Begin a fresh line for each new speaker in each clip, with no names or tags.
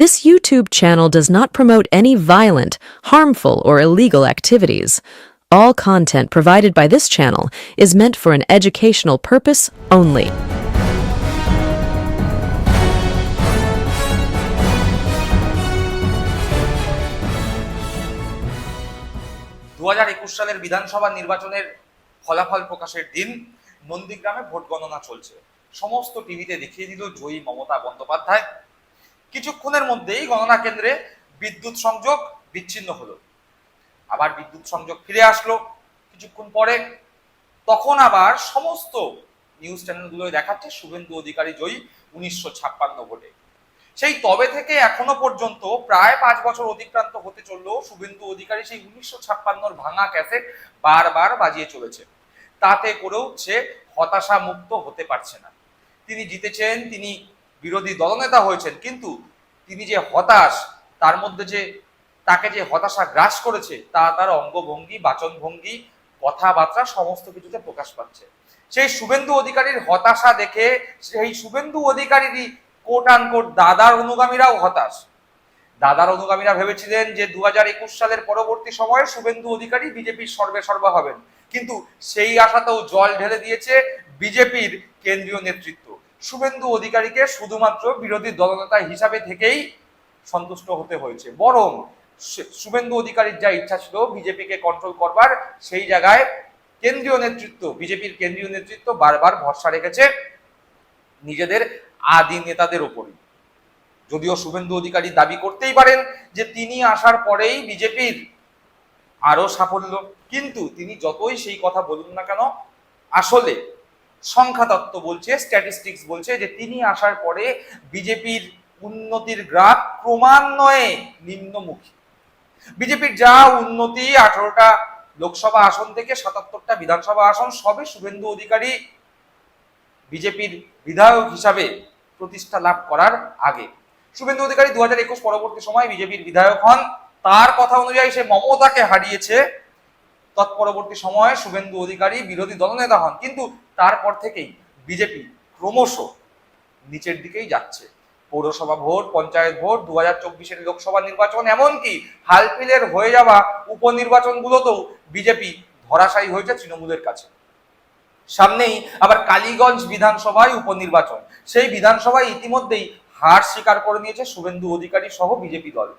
This YouTube channel does not promote any violent, harmful, or illegal activities. All content provided by this channel is meant for an educational purpose only.
দু হাজার একুশ সালের বিধানসভা নির্বাচনের ফলাফল প্রকাশের দিন নন্দীগ্রামে ভোট গণনা চলছে সমস্ত টিভিতে দেখিয়ে দিল জয়ী মমতা বন্দ্যোপাধ্যায় কিছুক্ষণের মধ্যেই গণনা কেন্দ্রে বিদ্যুৎ সংযোগ বিচ্ছিন্ন হলো। আবার বিদ্যুৎ সংযোগ ফিরে আসলো কিছুক্ষণ পরে। তখন আবার সমস্ত নিউজ চ্যানেলগুলোয় দেখাচ্ছে শুভেন্দু অধিকারী জয়ী উনিশশো ছাপ্পান্ন ভোটে। সেই তবে থেকে এখনও পর্যন্ত প্রায় পাঁচ বছর অতিক্রান্ত হতে চললেও শুভেন্দু অধিকারী সেই উনিশশো ছাপ্পান্নর ভাঙা ক্যাসেট বারবার বাজিয়ে চলেছে। তাতে করেও সে হতাশা মুক্ত হতে পারছে না। তিনি জিতেছেন, তিনি বিরোধী দলনেতা হয়েছেন, কিন্তু তিনি যে হতাশ, তার মধ্যে যে, তাকে যে হতাশা গ্রাস করেছে, তা তার অঙ্গভঙ্গি, বাচনভঙ্গি, কথাবার্তা সমস্ত কিছুতে প্রকাশ পাচ্ছে। সেই শুভেন্দু অধিকারীর হতাশা দেখে, সেই শুভেন্দু অধিকারীরই কোট আনকোট দাদার অনুগামীরাও হতাশ। দাদার অনুগামীরা ভেবেছিলেন যে দু একুশ সালের পরবর্তী সময়ে শুভেন্দু অধিকারী বিজেপির সর্বে সর্বা হবেন। কিন্তু সেই আশাতেও জল ঢেলে দিয়েছে বিজেপির কেন্দ্রীয় নেতৃত্ব। শুভেন্দু অধিকারীকে শুধুমাত্র বিরোধী দলনেতা হিসাবে থেকেই সন্তুষ্ট হতে হয়েছে। বরং শুভেন্দু অধিকারীর যা ইচ্ছা ছিল বিজেপিকে কন্ট্রোল করবার, সেই জায়গায় কেন্দ্রীয় নেতৃত্ব, বিজেপির কেন্দ্রীয় নেতৃত্ব বারবার ভরসা রেখেছে নিজেদের আদি নেতাদের ওপরই যদিও শুভেন্দু অধিকারী দাবি করতেই পারেন যে তিনি আসার পরেই বিজেপির আরও সাফল্য। কিন্তু তিনি যতই সেই কথা বলুন না কেন, আসলে সংখ্যা তত্ত্ব বলছে স্ট্যাটিস্টিক্স বলছে যে তিনি আসার পরে বিজেপির উন্নতির গ্রাফ ক্রমান্বয়ে নিম্নমুখী। বিজেপির যা উন্নতি, আঠারোটা লোকসভা আসন থেকে সাতাত্তরটা বিধানসভা আসন, সবে শুভেন্দু অধিকারী বিজেপির বিধায়ক হিসাবে প্রতিষ্ঠা লাভ করার আগে। শুভেন্দু অধিকারী দু হাজার একুশ পরবর্তী সময় বিজেপির বিধায়ক হন। তার কথা অনুযায়ী সে মমতাকে হারিয়েছে। তৎপরবর্তী সময়ে শুভেন্দু অধিকারী বিরোধী দলনেতা হন। কিন্তু তারপর থেকেই বিজেপি ক্রমশ নিচের দিকেই যাচ্ছে। পৌরসভা ভোট, পঞ্চায়েত ভোট দু হাজার চব্বিশের লোকসভা নির্বাচন, এমনকি হালফিলের হয়ে যাওয়া উপনির্বাচনগুলোতেও বিজেপি ধরাশায়ী হয়েছে তৃণমূলের কাছে। সামনেই আবার কালীগঞ্জ বিধানসভায় উপনির্বাচন। সেই বিধানসভায় ইতিমধ্যেই হার স্বীকার করে নিয়েছে শুভেন্দু অধিকারী সহ বিজেপি দল।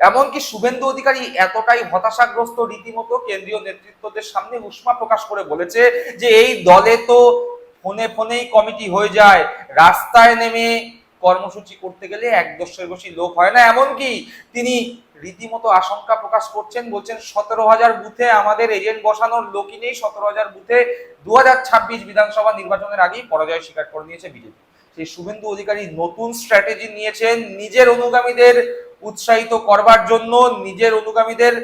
এমনকি শুভেন্দু অধিকারী এতটাই হতাশাগ্রস্ত রীতিমতো কেন্দ্রীয় নেতৃত্বদের সামনে উষ্মা প্রকাশ করে বলেছে যে এই দলে তো ফোনে ফোনেই কমিটি হয়ে যায়। রাস্তায় নেমে কর্মসূচি করতে গেলে এক দশের বেশি লোক হয় না। এমনকি তিনি রীতিমতো আশঙ্কা প্রকাশ করছেন, বলছেন, সতেরো হাজার বুথে আমাদের এজেন্ট বসানোর লোকই নেই। সতেরো হাজার বুথে দু হাজার ছাব্বিশ বিধানসভা নির্বাচনের আগেই পরাজয় স্বীকার করে নিয়েছে বিজেপি। সেই শুভেন্দু অধিকারী নতুন স্ট্র্যাটেজি নিয়েছেন। নিজের অনুগামীদের উৎসাহিত করবার জন্য, নিজের অনুগামীদের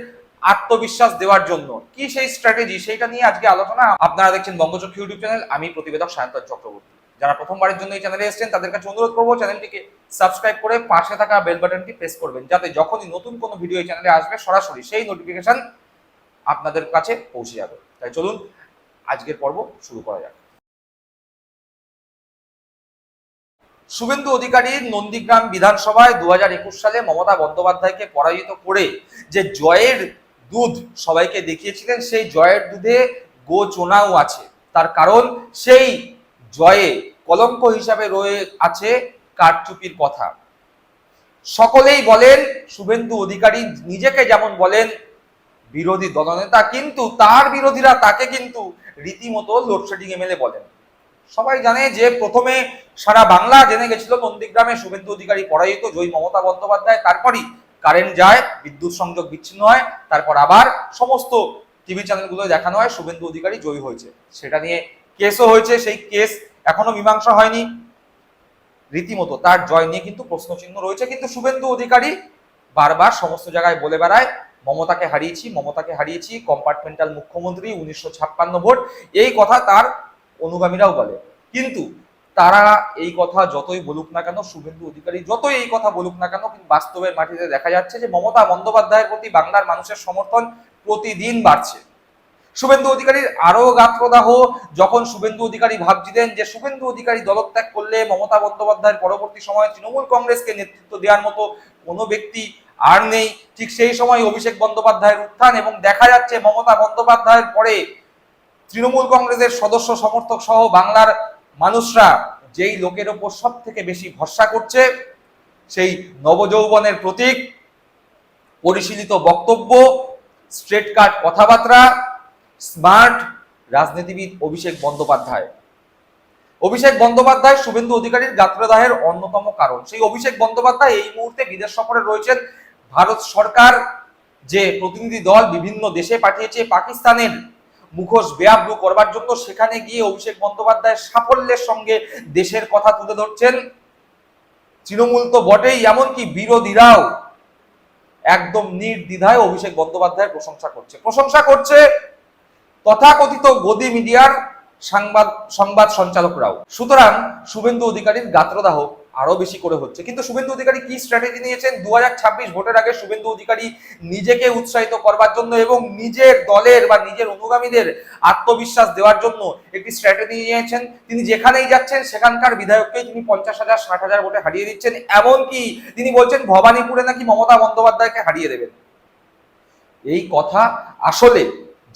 আত্মবিশ্বাস দেওয়ার জন্য। কি সেই স্ট্র্যাটেজি সেইটা নিয়ে আজকে আলোচনা। আপনারা দেখছেন বঙ্গচক্ষু ইউটিউব চ্যানেল আমি প্রতিবেদক সায়ন্তন চক্রবর্তী। যারা প্রথমবারের জন্য এই চ্যানেলে এসেছেন, তাদের কাছে অনুরোধ করব চ্যানেলটিকে সাবস্ক্রাইব করে পাশে থাকা বেল বাটনটি প্রেস করবেন, যাতে যখনই নতুন কোনো ভিডিও এই চ্যানেলে আসবে, সরাসরি সেই নোটিফিকেশন আপনাদের কাছে পৌঁছে যাবে। তাই চলুন, আজকের পর্ব শুরু করা যাক। শুভেন্দু অধিকারীর নন্দীগ্রাম বিধানসভায় দু হাজার একুশ সালে মমতা বন্দ্যোপাধ্যায়কে পরাজিত করে যে জয়ের দুধ সবাইকে দেখিয়েছিলেন, সেই জয়ের দুধে গোচোনাও আছে। তার কারণ সেই জয়ে কলঙ্ক হিসাবে রয়ে আছে কারচুপির কথা। সকলেই বলেন, শুভেন্দু অধিকারী নিজেকে যেমন বলেন বিরোধী দলনেতা, কিন্তু তার বিরোধীরা তাকে কিন্তু রীতিমতো লোডশেডিং এমএলএ বলেন। সবাই জানে যে প্রথমে সারা বাংলা জেনে গেছিল নন্দীগ্রামে শুভেন্দু অধিকারী পরাজিত, জয়ী মমতা বন্দ্যোপাধ্যায়। তারপরই কারেন্ট যায়, বিদ্যুৎ সংযোগ বিচ্ছিন্ন হয়, তারপর আবার সমস্ত টিভি চ্যানেলগুলো দেখানো হয় শুভেন্দু অধিকারী জয়ী হয়েছে। সেটা নিয়ে কেসও হয়েছে, সেই কেস এখনও মীমাংসা হয়নি। রীতিমতো তার জয় নিয়ে কিন্তু প্রশ্নচিহ্ন রয়েছে, কিন্তু শুভেন্দু অধিকারী বারবার সমস্ত জায়গায় বলে বেড়ায়, মমতাকে হারিয়েছি মমতাকে হারিয়েছি কম্পার্টমেন্টাল মুখ্যমন্ত্রী উনিশশো ছাপ্পান্ন ভোট। এই কথা তার অনুগামীরাও বলে। কিন্তু তারা এই কথা যতই বলুক না কেন, শুভেন্দু অধিকারী যতই এই কথা বলুক না কেন, কিন্তু বাস্তবের মাটিতে দেখা যাচ্ছে যে মমতা বন্দ্যোপাধ্যায়ের প্রতি বাংলার মানুষের সমর্থন প্রতিদিন বাড়ছে। শুভেন্দু অধিকারীর আরও গাত্রদাহ যখন শুভেন্দু অধিকারী ভাবছিলেন যে শুভেন্দু অধিকারী দলত্যাগ করলে মমতা বন্দ্যোপাধ্যায়ের পরবর্তী সময়ে তৃণমূল কংগ্রেসকে নেতৃত্ব দেওয়ার মতো কোনো ব্যক্তি আর নেই। ঠিক সেই সময় অভিষেক বন্দ্যোপাধ্যায়ের উত্থান এবং দেখা যাচ্ছে মমতা বন্দ্যোপাধ্যায়ের পরে তৃণমূল কংগ্রেসের সদস্য সমর্থক সহ বাংলার মানুষরা যেই লোকের ওপর সব থেকে বেশি ভরসা করছে, সেই নবযৌবনের প্রতীক, পরিশীলিত বক্তব্য, স্ট্রেট কাট কথাবার্তা, স্মার্ট রাজনীতিবিদ অভিষেক বন্দ্যোপাধ্যায়। অভিষেক বন্দ্যোপাধ্যায় শুভেন্দু অধিকারীর গাত্রদাহের অন্যতম কারণ। সেই অভিষেক বন্দ্যোপাধ্যায় এই মুহূর্তে বিদেশ সফরে রয়েছেন। ভারত সরকার যে প্রতিনিধি দল বিভিন্ন দেশে পাঠিয়েছে, পাকিস্তানের মুখোশ বেআব্রু করবার জন্য সেখানে গিয়ে অভিষেক বন্দ্যোপাধ্যায় সাফল্যের সঙ্গে দেশের কথা তুলে ধরছেন। তৃণমূল তো বটেই, এমনকি বিরোধীরাও একদম নির্দ্বিধায় অভিষেক বন্দ্যোপাধ্যায়ের প্রশংসা করছে। প্রশংসা করছে তথাকথিত গদি মিডিয়ার সংবাদ সংবাদ সঞ্চালকরাও। সুতরাং শুভেন্দু অধিকারীর গাত্রদাহ আরও বেশি করে হচ্ছে। কিন্তু শুভেন্দু অধিকারী কি স্ট্র্যাটেজি নিয়েছেন? দু হাজার ছাব্বিশ ভোটের আগে শুভেন্দু অধিকারী নিজেকে উৎসাহিত করবার জন্য এবং নিজের দলের বা নিজের অনুগামীদের আত্মবিশ্বাস দেওয়ার জন্য একটি স্ট্র্যাটেজি নিয়েছেন। তিনি যেখানেই যাচ্ছেন, সেখানকার বিধায়ককে তিনি পঞ্চাশ হাজার, ষাট হাজার ভোটে হারিয়ে দিচ্ছেন। এমনকি তিনি বলছেন, ভবানীপুরে নাকি মমতা বন্দ্যোপাধ্যায়কে হারিয়ে দেবেন। এই কথা আসলে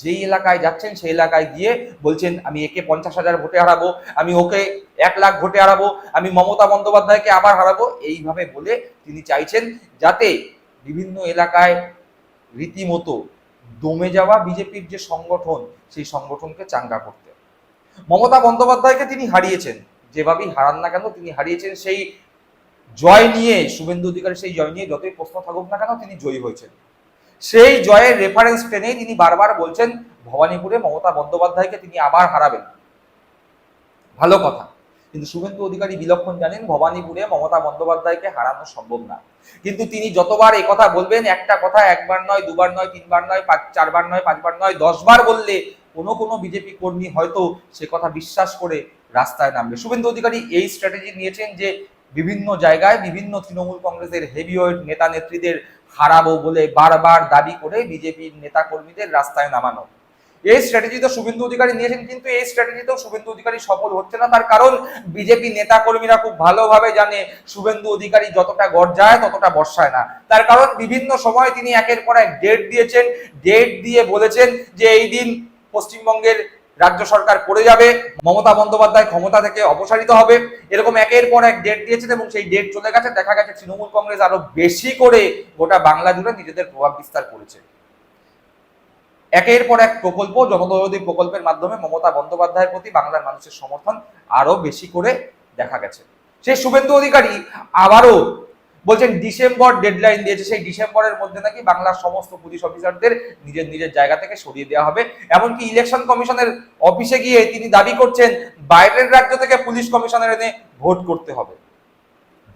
যেই এলাকায় যাচ্ছেন, সেই এলাকায় গিয়ে বলছেন, আমি একে পঞ্চাশ হাজার ভোটে হারাবো, আমি ওকে এক লাখ ভোটে হারাবো, আমি মমতা বন্দ্যোপাধ্যায়কে আবার হারাবো। এইভাবে বলে তিনি চাইছেন যাতে বিভিন্ন এলাকায় রীতিমতো দমে যাওয়া বিজেপির যে সংগঠন, সেই সংগঠনকে চাঙ্গা করতে। মমতা বন্দ্যোপাধ্যায়কে তিনি হারিয়েছেন, যেভাবেই হারান না কেন, তিনি হারিয়েছেন সেই জয় নিয়ে, শুভেন্দু অধিকারী সেই জয় নিয়ে যতই প্রশ্ন থাকুক না কেন, তিনি জয়ী হয়েছেন। সেই জয়ের রেফারেন্স টেনেই তিনি বারবার বলছেন, ভবানীপুরে মমতা বন্দ্যোপাধ্যায়কে তিনি আবার হারাবেন। ভালো কথা। কিন্তু শুভেন্দু অধিকারী বিলক্ষণ জানেন, ভবানীপুরে মমতা বন্দ্যোপাধ্যায়কে হারানো সম্ভব না। কিন্তু তিনি যতবার এই কথা বলবেন, একটা কথা একবার নয়, দুবার নয়, তিনবার নয়, পাঁচ, চারবার নয়, পাঁচবার নয়, দশবার বললে কোনো কোনো বিজেপি কর্মী হয়তো সে কথা বিশ্বাস করে রাস্তায় নামবে। শুভেন্দু অধিকারী এই স্ট্র্যাটেজি নিয়েছেন যে বিভিন্ন জায়গায় বিভিন্ন তৃণমূল কংগ্রেসের হেভিওয়েট নেতা নেত্রীদের হারাবো বলে বারবার দাবি করে বিজেপির নেতা কর্মীদের রাস্তায় নামানো। এই স্ট্র্যাটেজি তো শুভেন্দু অধিকারী নিয়েছেন, কিন্তু এই স্ট্র্যাটেজিতেও শুভেন্দু অধিকারী সফল হচ্ছে না। তার কারণ বিজেপি নেতা কর্মীরা খুব ভালোভাবে জানে, শুভেন্দু অধিকারী যতটা গর্জায় ততটা বর্ষায় না। তার কারণ বিভিন্ন সময় তিনি একের পর এক ডেট দিয়েছেন। ডেট দিয়ে বলেছেন যে এই দিন পশ্চিমবঙ্গের রাজ্য সরকার পড়ে যাবে, মমতা বন্দ্যোপাধ্যায় ক্ষমতা থেকে অপসারিত হবে। এরকম একের পর এক ডেট দিয়েছেন এবং সেই ডেট চলে গেছে। দেখা গেছে তৃণমূল কংগ্রেস আরও বেশি করে গোটা বাংলা জুড়ে নিজেদের প্রভাব বিস্তার করেছে। একের পর এক প্রকল্প, জনদরদী প্রকল্পের মাধ্যমে মমতা বন্দ্যোপাধ্যায়ের প্রতি বাংলার মানুষের সমর্থন আরও বেশি করে দেখা গেছে। সেই শুভেন্দু অধিকারী আবারও বলছেন ডিসেম্বর ডেডলাইন দিয়েছে, সেই ডিসেম্বরের মধ্যে নাকি বাংলার সমস্ত পুলিশ অফিসারদের নিজের নিজের জায়গা থেকে সরিয়ে দেওয়া হবে। এমনকি ইলেকশন কমিশনের অফিসে গিয়ে তিনি দাবি করছেন, বাইরের রাজ্য থেকে পুলিশ কমিশনার এনে ভোট করতে হবে।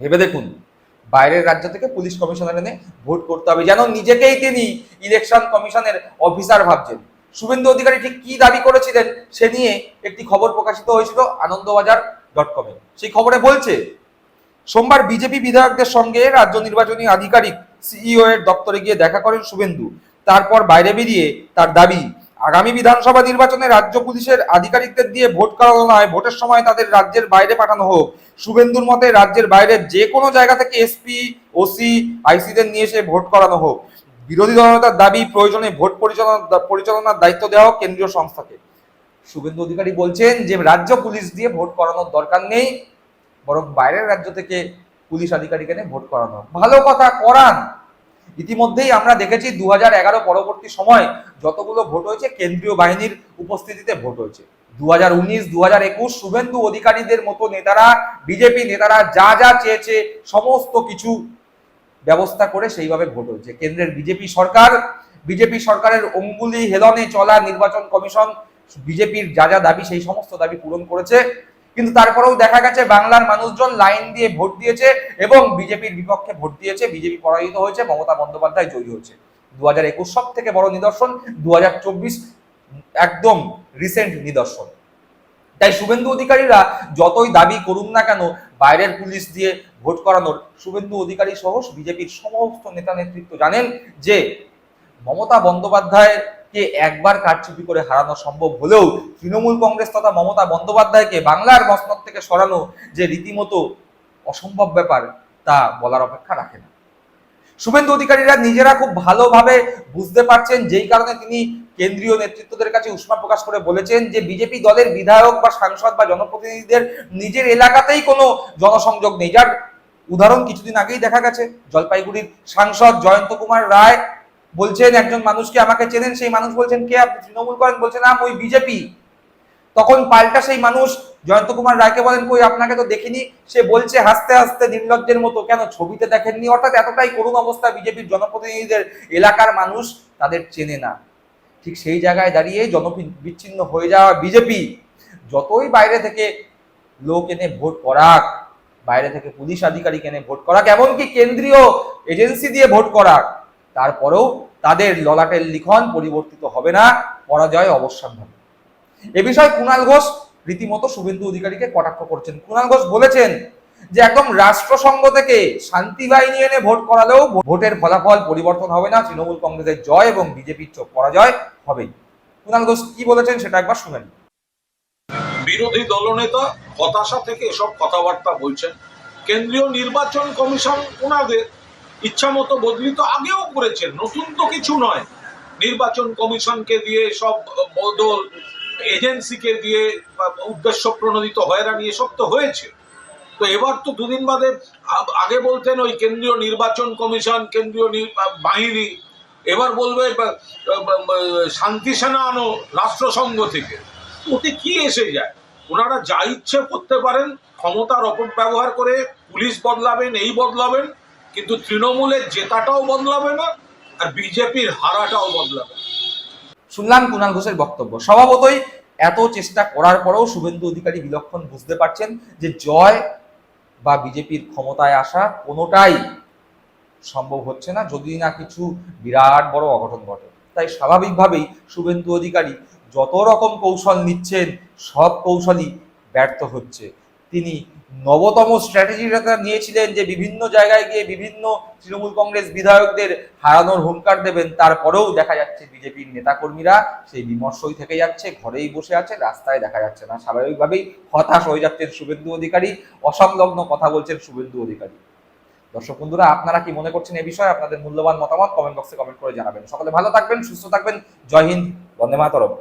ভেবে দেখুন, বাইরের রাজ্য থেকে পুলিশ কমিশনার এনে ভোট করতে হবে। যেন নিজেকেই তিনি ইলেকশন কমিশনের অফিসার ভাবছেন। শুভেন্দু অধিকারী ঠিক কি দাবি করেছিলেন, সে নিয়ে একটি খবর প্রকাশিত হয়েছিল আনন্দবাজার ডট কমে সেই খবরে বলছে সোমবার বিজেপি বিধায়কদের সঙ্গে রাজ্য নির্বাচনী আধিকারিক, সিইও এর দপ্তরে গিয়ে দেখা করেন শুভেন্দু। তারপর বাইরে বেরিয়ে তার দাবি, আগামী বিধানসভা নির্বাচনে রাজ্য পুলিশের আধিকারিকদের দিয়ে ভোট করানো নয়, ভোটের সময় তাদের রাজ্যের বাইরে পাঠানো হোক। শুভেন্দুর মতে রাজ্যের বাইরে যে কোনো জায়গা থেকে এসপি, ওসি, আইসিদের নিয়ে এসে ভোট করানো হোক। বিরোধী দলনেতার দাবি, প্রয়োজনে ভোট পরিচালনা, পরিচালনার দায়িত্ব দেওয়া হোক কেন্দ্রীয় সংস্থাকে। শুভেন্দু অধিকারী বলছেন যে, রাজ্য পুলিশ দিয়ে ভোট করানোর দরকার নেই। বরং বাইরের রাজ্য থেকে পুলিশ আধিকারিক এনে ভোট করানো। ভালো কথা, করান। ইতিমধ্যেই আমরা দেখেছি দু এগারো পরবর্তী সময় যতগুলো ভোট হয়েছে, কেন্দ্রীয় বাহিনীর উপস্থিতিতে ভোট হয়েছে। দু হাজার উনিশ দু হাজার একুশ শুভেন্দু অধিকারীদের মতো নেতারা, বিজেপি নেতারা যা যা চেয়েছে, সমস্ত কিছু ব্যবস্থা করে সেইভাবে ভোট হয়েছে। কেন্দ্রের বিজেপি সরকার, বিজেপি সরকারের অঙ্গুলি হেলনে চলা নির্বাচন কমিশন, বিজেপির যা যা দাবি, সেই সমস্ত দাবি পূরণ করেছে। কিন্তু তারপরেও দেখা গেছে বাংলার মানুষজন লাইন দিয়ে ভোট দিয়েছে এবং বিজেপির বিপক্ষে ভোট দিয়েছে, বিজেপি পরাজিত হয়েছে, মমতা বন্দ্যোপাধ্যায় জয়ী হয়েছে। দু হাজার একুশ সব থেকে বড় নিদর্শন দু হাজার চব্বিশ একদম রিসেন্ট নিদর্শন। তাই শুভেন্দু অধিকারীরা যতই দাবি করুন না কেন, বাইরের পুলিশ দিয়ে ভোট করানোর শুভেন্দু অধিকারী সহ বিজেপির সমস্ত নেতা নেতৃত্ব জানেন যে মমতা বন্দ্যোপাধ্যায় কে একবার কারচুপি করে হারানো সম্ভব হলেও তৃণমূল কংগ্রেস তথা মমতা বন্দ্যোপাধ্যায়কে বাংলার মসনদ থেকে সরানো যে রীতিমতো অসম্ভব ব্যাপার, তা বলার অপেক্ষা রাখে না। শুভেন্দু অধিকারীরা নিজেরা খুব ভালোভাবে বুঝতে পারছেন, যেই কারণে তিনি কেন্দ্রীয় নেতৃত্বদের কাছে উষ্মা প্রকাশ করে বলেছেন যে বিজেপি দলের বিধায়ক বা সাংসদ বা জনপ্রতিনিধিদের নিজের এলাকাতেই কোনো জনসংযোগ নেই। যার উদাহরণ কিছুদিন আগেই দেখা গেছে, জলপাইগুড়ির সাংসদ জয়ন্ত কুমার রায় বলছেন, একজন মানুষকে আমাকে চেনেন, সেই মানুষ বলছেন, কে আপনি? তৃণমূল করেন, বলছেন, আম ওই বিজেপি। তখন পাল্টা সেই মানুষ জয়ন্ত কুমার রায়কে বলেন, কই, আপনাকে তো দেখিনি। সে বলছে, হাসতে হাসতে নির্লজ্জের মতো কেন ছবিতে দেখেননি? অর্থাৎ এতটাই করুণ অবস্থা বিজেপির জনপ্রতিনিধিদের এলাকার মানুষ তাদের চেনে না। ঠিক সেই জায়গায় দাঁড়িয়ে জন বিচ্ছিন্ন হয়ে যাওয়া বিজেপি, যতই বাইরে থেকে লোক এনে ভোট করাক, বাইরে থেকে পুলিশ আধিকারিক এনে ভোট করাক, এমনকি কেন্দ্রীয় এজেন্সি দিয়ে ভোট করাক তারপরেও তাদের ললাটের লিখন পরিবর্তিত হবে না, পরাজয় অবশ্যম্ভাবী এ বিষয়ে কুণাল ঘোষ রীতিমতো শুভেন্দু অধিকারীকে কটাক্ষ করছেন। কুণাল ঘোষ বলেছেন যে একদম রাষ্ট্রসংঘ থেকে শান্তি বাহিনী এনে ভোট করালেও ভোটের ফলাফল পরিবর্তন হবে না, তৃণমূল কংগ্রেসের জয় এবং বিজেপির চোখ পরাজয় হবেই। কুণাল ঘোষ কি বলেছেন সেটা একবার শুনেন
বিরোধী দলনেতা হতাশা থেকে এসব কথাবার্তা বলছেন। কেন্দ্রীয় নির্বাচন কমিশন ওনাদের ইচ্ছা মতো বদলি তো আগেও করেছেন, নতুন তো কিছু নয়। নির্বাচন কমিশনকে দিয়ে সব বদল, এজেন্সিকে দিয়ে উদ্দেশ্য প্রণোদিত হয়রানি, এসব তো হয়েছে। তো এবার তো দুদিন বাদে আগে বলতেন ওই কেন্দ্রীয় নির্বাচন কমিশন, কেন্দ্রীয় বাহিনী, এবার বলবে শান্তি সেনা আনো রাষ্ট্রসংঘ থেকে। ওতে কি এসে যায়? ওনারা যা ইচ্ছে করতে পারেন, ক্ষমতার অপব্যবহার করে পুলিশ বদলাবেন, এই বদলাবেন কিন্তু তৃণমূলের জেতাটাও বদলাবে না, আর বিজেপির হারাটাও বদলাবে।
শুনলাম কুণাল ঘোষের বক্তব্য। স্বভাবতই এত চেষ্টা করার পরেও শুভেন্দু অধিকারী বিলক্ষণ বুঝতে পারছেন যে জয় বা বিজেপির ক্ষমতায় আসা কোনোটাই সম্ভব হচ্ছে না, যদি না কিছু বিরাট বড় অঘটন ঘটে। তাই স্বাভাবিকভাবেই শুভেন্দু অধিকারী যত রকম কৌশল নিচ্ছেন, সব কৌশলই ব্যর্থ হচ্ছে। তিনি নবতম স্ট্র্যাটেজিটা নিয়েছিলেন যে বিভিন্ন জায়গায় গিয়ে বিভিন্ন তৃণমূল কংগ্রেস বিধায়কদের হারানোর হুঙ্কার দেবেন, তারপরেও দেখা যাচ্ছে বিজেপির নেতাকর্মীরা সেই বিমর্শই থেকে যাচ্ছে, ঘরেই বসে আছে রাস্তায় দেখা যাচ্ছে না। স্বাভাবিকভাবেই হতাশ হয়ে যাচ্ছেন শুভেন্দু অধিকারী, অসংলগ্ন কথা বলছেন শুভেন্দু অধিকারী। দর্শক বন্ধুরা, আপনারা কি মনে করছেন এই বিষয়ে? আপনাদের মূল্যবান মতামত কমেন্ট বক্সে কমেন্ট করে জানাবেন। সকলে ভালো থাকবেন, সুস্থ থাকবেন। জয় হিন্দ, বন্দে মাতরম।